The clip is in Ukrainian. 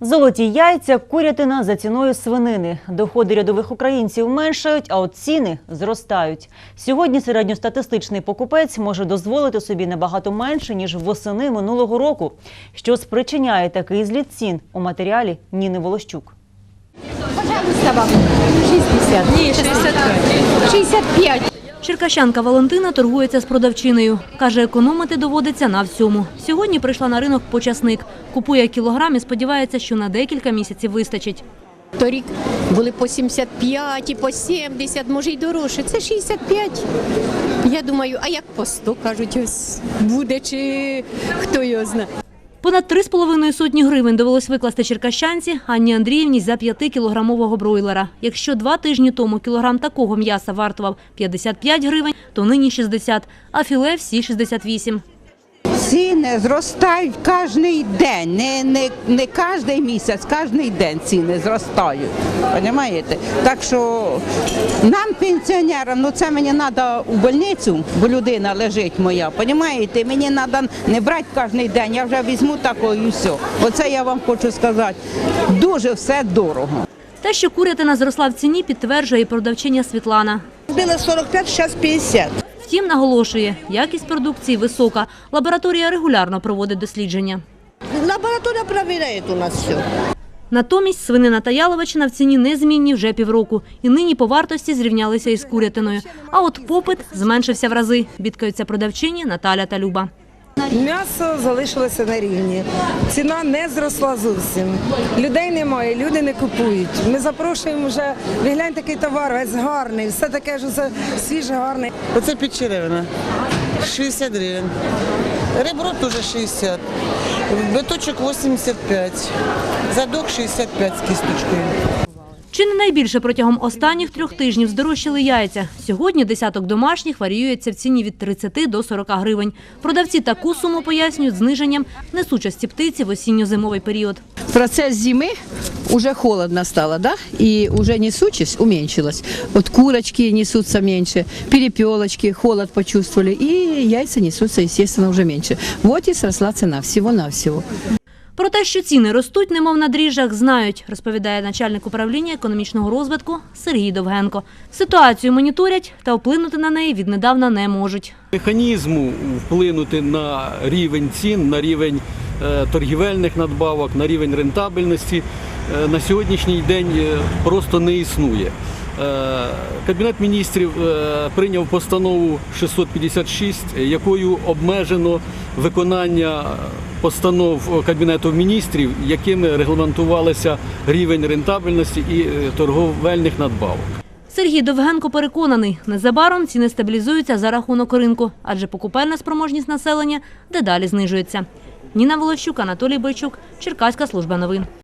Золоті яйця, курятина за ціною свинини. Доходи рядових українців меншають, а от ціни зростають. Сьогодні середньостатистичний покупець може дозволити собі набагато менше, ніж восени минулого року. Що спричиняє такий зліт цін у матеріалі Ніни Волощук. Пожалуйста, вам 60. Ні, 65. 65. Черкащанка Валентина торгується з продавчиною. Каже, економити доводиться на всьому. Сьогодні прийшла на ринок по часник. Купує кілограм і сподівається, що на декілька місяців вистачить. Торік були по 75 і по 70, може й дорожче. Це 65. Я думаю, а як по 100, кажуть, ось буде чи хто його знає. Понад три з половиною сотні гривень довелось викласти черкащанці Анні Андріївні за 5-кілограмового бройлера. Якщо два тижні тому кілограм такого м'яса вартував 55 гривень, то нині 60, а філе всі 68. Ціни зростають кожен день, не, не, не кожен місяць, кожен день ціни зростають. Понимаєте? Так що нам, пенсіонерам, ну це мені треба у больницю, бо людина лежить моя. Понимаєте? Мені треба не брати кожен день, я вже візьму такою і все. Оце я вам хочу сказати. Дуже все дорого. Те, що курятина зросла в ціні, підтверджує і продавчиня Світлана. Было 45, сейчас 50. Втім, наголошує, якість продукції висока. Лабораторія регулярно проводить дослідження. Лабораторія перевіряє у нас все. Натомість свинина та яловичина в ціні незмінні вже півроку. І нині по вартості зрівнялися із курятиною. А от попит зменшився в рази, бідкаються продавчині Наталя та Люба. М'ясо залишилося на рівні. Ціна не зросла зовсім. Людей немає, люди не купують. Ми запрошуємо вже, ви гляньте такий товар, весь гарний, все таке ж свіже, гарне. Оце підчеревина. 60 гривень. Ребро теж 60. Биточок 85. Задок 65 з кісточкою. Чи не найбільше протягом останніх трьох тижнів здорожчали яйця? Сьогодні десяток домашніх варіюється в ціні від 30 до 40 гривень. Продавці таку суму пояснюють зниженням несучасті птиці в осінньо-зимовий період. процесс зимы уже холодно стало, да, и уже несучесть уменьшилась. Вот курочки несутся меньше, перепелочки, холод почувствовали, и яйца несутся, естественно, уже меньше. Вот и сросла цена всего-навсего. Про те, що ціни ростуть, немов на дріжджах, знають, розповідає начальник управління економічного розвитку Сергій Довгенко. Ситуацію моніторять та вплинути на неї віднедавна не можуть. Механізму вплинути на рівень цін, на рівень е, торгівельних надбавок, на рівень рентабельності е, на сьогоднішній день е, просто не існує. Е, Кабінет міністрів е, прийняв постанову 656, якою обмежено виконання постанов Кабінету міністрів, якими регламентувалися рівень рентабельності і е, торговельних надбавок. Сергій Довгенко переконаний, незабаром ціни стабілізуються за рахунок ринку, адже покупельна спроможність населення дедалі знижується. Ніна Волощук, Анатолій Бойчук, Черкаська служба новин.